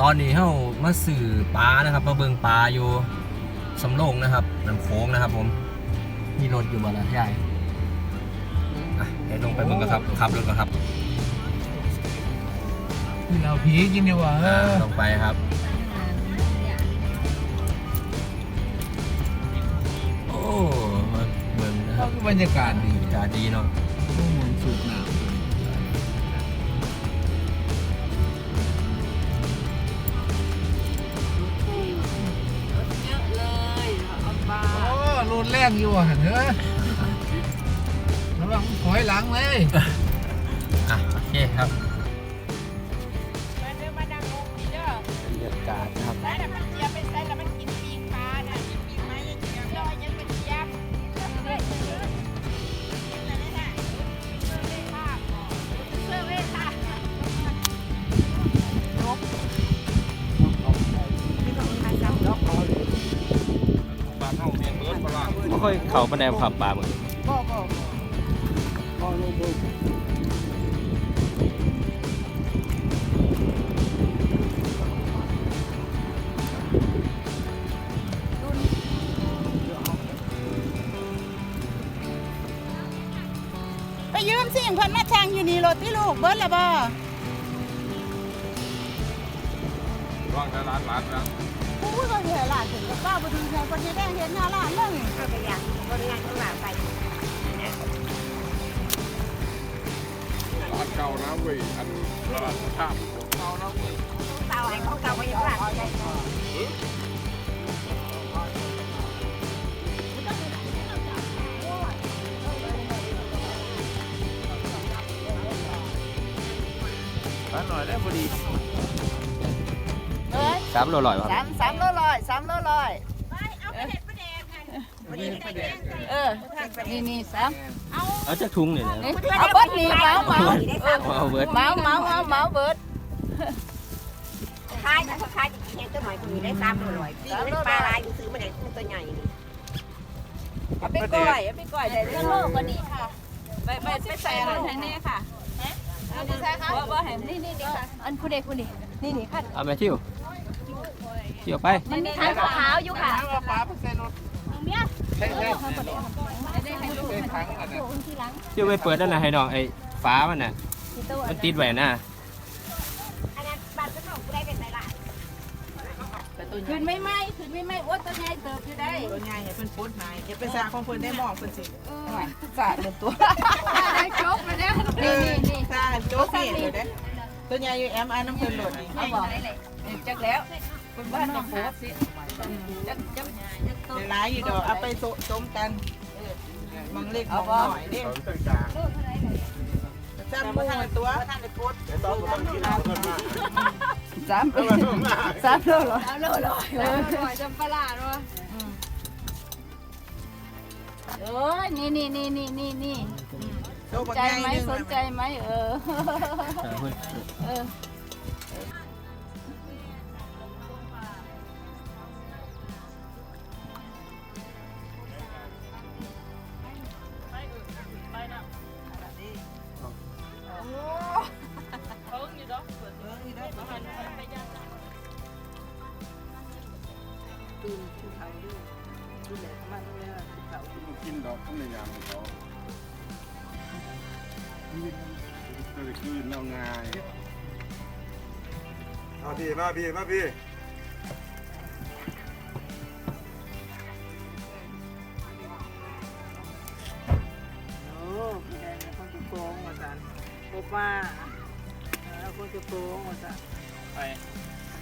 ตอนนี้เฮามาสื่อปลานะครับมาเบิ่งปลาอยู่สำโรงนะครับน้ำโค้งนะครับ ผม มีรถอยู่บ่ล่ะยายอะเดี๋ยวลงไปเบิ่งกันครับขับรถกันครับกินเอาผีกินดีกว่าเออ่าอลงไปครับโอ้มาเบิ่งนะคเขารับคือบรรยากาศดีบรรยากาศดีเนาะพวกมันสูบน้เแรงอยู่อะเนอะระวังถอยหลังเลย อะ โอเคครับ ค่อยเขาปลาแดงขับปลาเหมือนบ่บ่ไปยืมสิ่งเพิ่นมาแทงอยู่นี่รถที่ลูกเบิดละบ่ว่างแต่ร้านร้านนะผู้ก็ เห็นหลานถึงกับป้าบ่ดีใจคนที่ได้เห็นหน้าหลานเลยเอาไปอย่างบริงานข้างหลังไปร้านเก่านะเว้ยอันตลาดข้ามเตาไอ้ของเก่าไว้อยู่หลังร้านหน่อยแล้วพอดีามโลลอยครับสามสามโลลอยสามโลลอยเออนี่นี่สามเอาจากถุงเนี่ยนะนี่เอาเบิดนี่เมาเมาเออเอาเบิร์ดเมาเมาเมาเมาเบิดคล้ายนะคล้ายจริงๆตัวหน่อยมีได้ซ้ำตัวหน่อยพี่ได้ปลาลายซื้อมาได้ตัวใหญ่นี่เอาไปก้อยเอาไปก้อยได้เรื่องโลกกว่านี้ค่ะไปไปไปใส่รถให้แน่ค่ะเอาไปใส่ค่ะว่าว่าให้นี่นี่นี่ค่ะอันผู้ใดผู้นี้นี่นี่ค่ะเอาแม่ทิว เที่ยวไป มันมีทางขาวอยู่ค่ะเอาปลาไปใส่รถเมียใช่ใช่ได้ให้ลูกใส่ถังอะนะทีหลังเที่ยวไปเปิดนั่นนะให้น้องไอ้ฟ้ามันน่ะที่ตู้มันติดไว้น่ะอันนั้นบ้านก็ต้องกูได้เป็นไรล่ะขึ้นไม่ไหมขึ้นไม่ไหมโอ้ตัวใหญ่เติบอยู่ได้ตัวใหญ่ให้เพิ่นพุดนายอย่าไปสาของเพิ่นได้หมองเพิ่นสิสาดเลยตัวได้จบไปแล้วนี่นี่นี่สาโจ๊กนี่เลยเด้ตัวใหญ่อยู่แอมอันน้ำเพิ่นโหลดนี่เขาบอกจักแล้ว คนบ้านจะโพสจักจักได้หลายอยู่ดอกเอาไปโซต้มกันมองเล็กมองหน่อยเด้เขาตั้งกลางซ้ำมูตัวทานได้พุดต้องต้องกินเอาเงินมาสามสามโลหรอสามโลลอยสามโลลอจำปลาดวะเออนี่นี่นี่นี่นี่นี่โจ๊กใจไหมสนใจไหมเออเออ กินดอกต้องในยามของเขาก็จะคืนเอาง่ายเอาพี่มาพี่มาพี่โอ้แดงคนจะโกงว่าซั่นบ่มาแล้วคนจะโกงว่าซั่นไป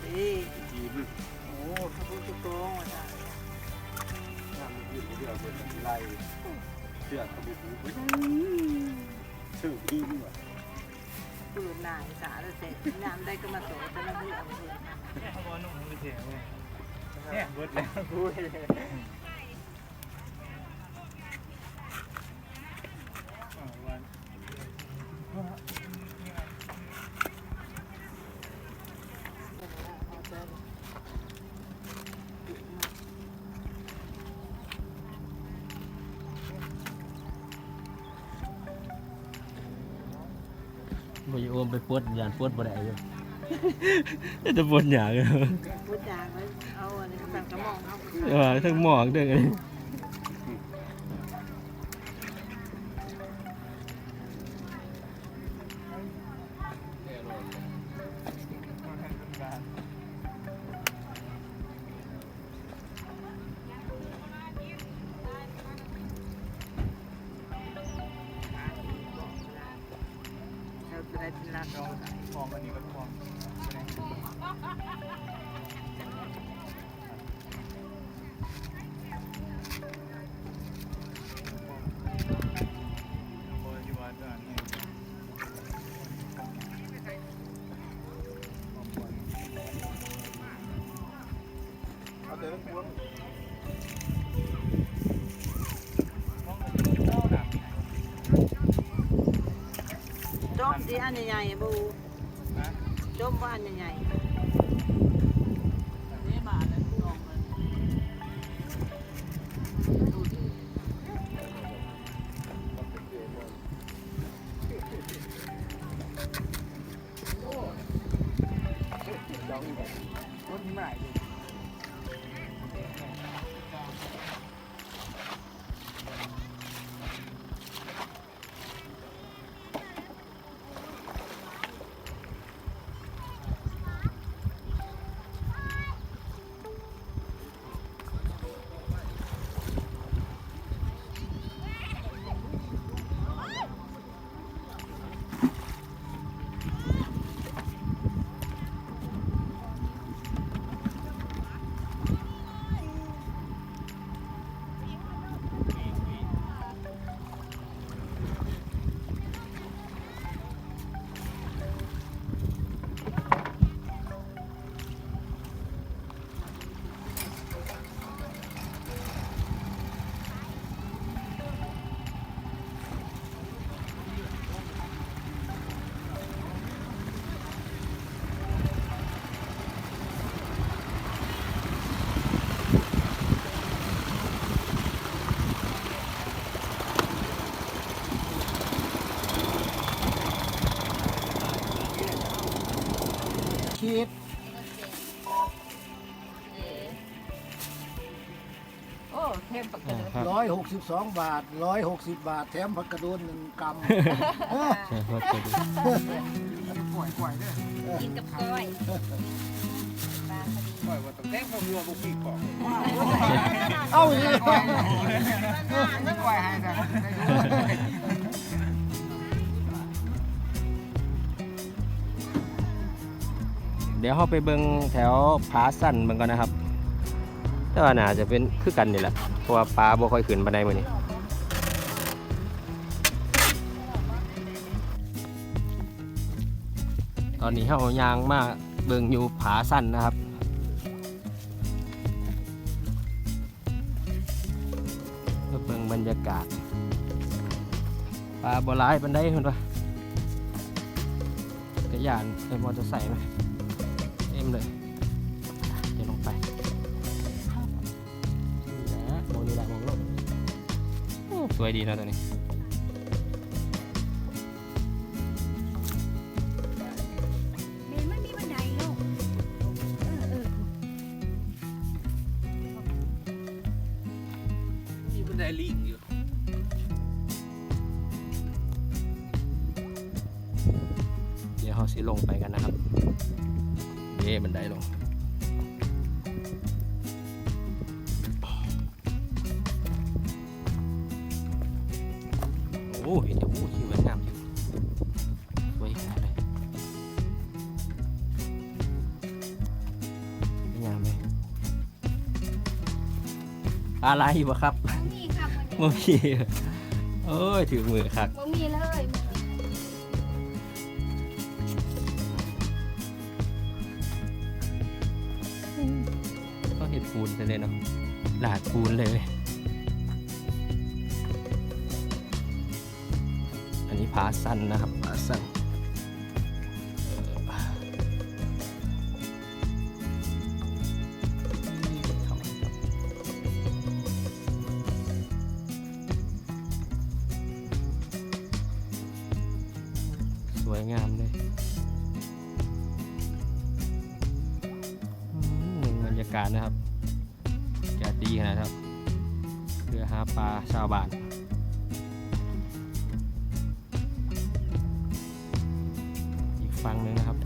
ดีจี เชือกเป็นไล่เชือกกระบุกไปชื่อพี่นี่ว่ะปืนนายสาแล้วเสร็จน้ำได้ก็มาโตแต่ละมื้อเอาเนี่ยเขาบอลนุ่มไม่เสียเว้ยเนี่ยเบิดแล้วกู บ่อยโอมไปปวดยานปวดบ่ได้อยู่ จะบนอย่างเลย พูดจาไว้เอาอันนี้สั่งกระหม่อมเอา เออทั้งหมอกด้วยกันเรา จะได้เป็นร้านรองมองอันนี้ จมดีอันใหญ่ๆบูจมว่าอันใหญ่ๆนี่มาเลยลองมันรถใหม่ ยหกสิบสองบาทร้อยหกสิบบาท แถมผักกระโดนหนึ่งกำเออใช่รับะดีด้กินกับกล้วยกล้วยว่าต้องแก้คมรัวบุกีก่อนเอาอีกแล้วล่อยให้จ้ะเดี๋ยวเขาไปเบิ่งแถวผาสั่นเบิ่งก่อนนะครับ แต่ว่าน่าจะเป็นคือกันนี่แหละเพราะว่าปลาบ่ค่อยขึ้นบันไดมื้อนี้ตอนนี้เฮายางมาเบิ่งอยู่ผาสั้นนะครับเบิ่งบรรยากาศปลาบ่หลายบันไดเพิ่นว่ากระยานในมอเตอร์ไซค์ไหมเต็มเลย สวยดีนะตัวนี้เมนไม่มีบันไดเนาะเออเออมีบันไดลิงอยู่เดี๋ยวเราสิลงไปกันนะครับเย่บันไดลง อ้ยเดี๋ยวโอ้ยสวยงามอยู่สวยขนาดเลยสวยงามเลยปลาไหลบ่ครับบ่มีครับบ่มีโอ้ยถือมือคักบ่มีเลยก็เห็ดปูนไปเลยเนาะหลาดปูนเลย ผาสันนะครับผาสันสวยงามเลยบรรยากาศนะครับ จะดีขนาดครับเรือหาปลาชาวบ้าน ฝั่งหนึ่งนะครับ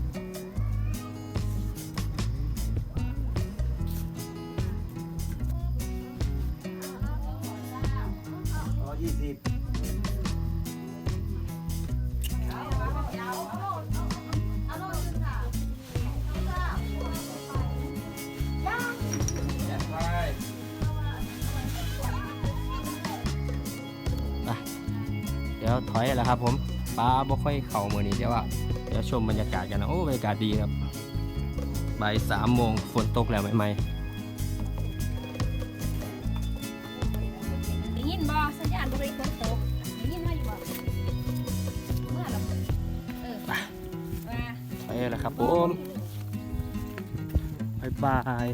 ร้อยยี่สิบเดี๋ยวถอยแล้วครับผมปลาบ่ค่อยเข่ามือนี้เดี๋ยวว่า เดี๋ยวชมบรรยากาศกันนะโอ้บรรยากาศดีครับบ่ายสามโมงฝนตกแล้วใหม่ได้ยินบ่สัญญาณบ่ได้ฝนตกได้ยินมาอยู่บ่เมื่อเราเออว่าๆไปแล้วครับผมบายบาย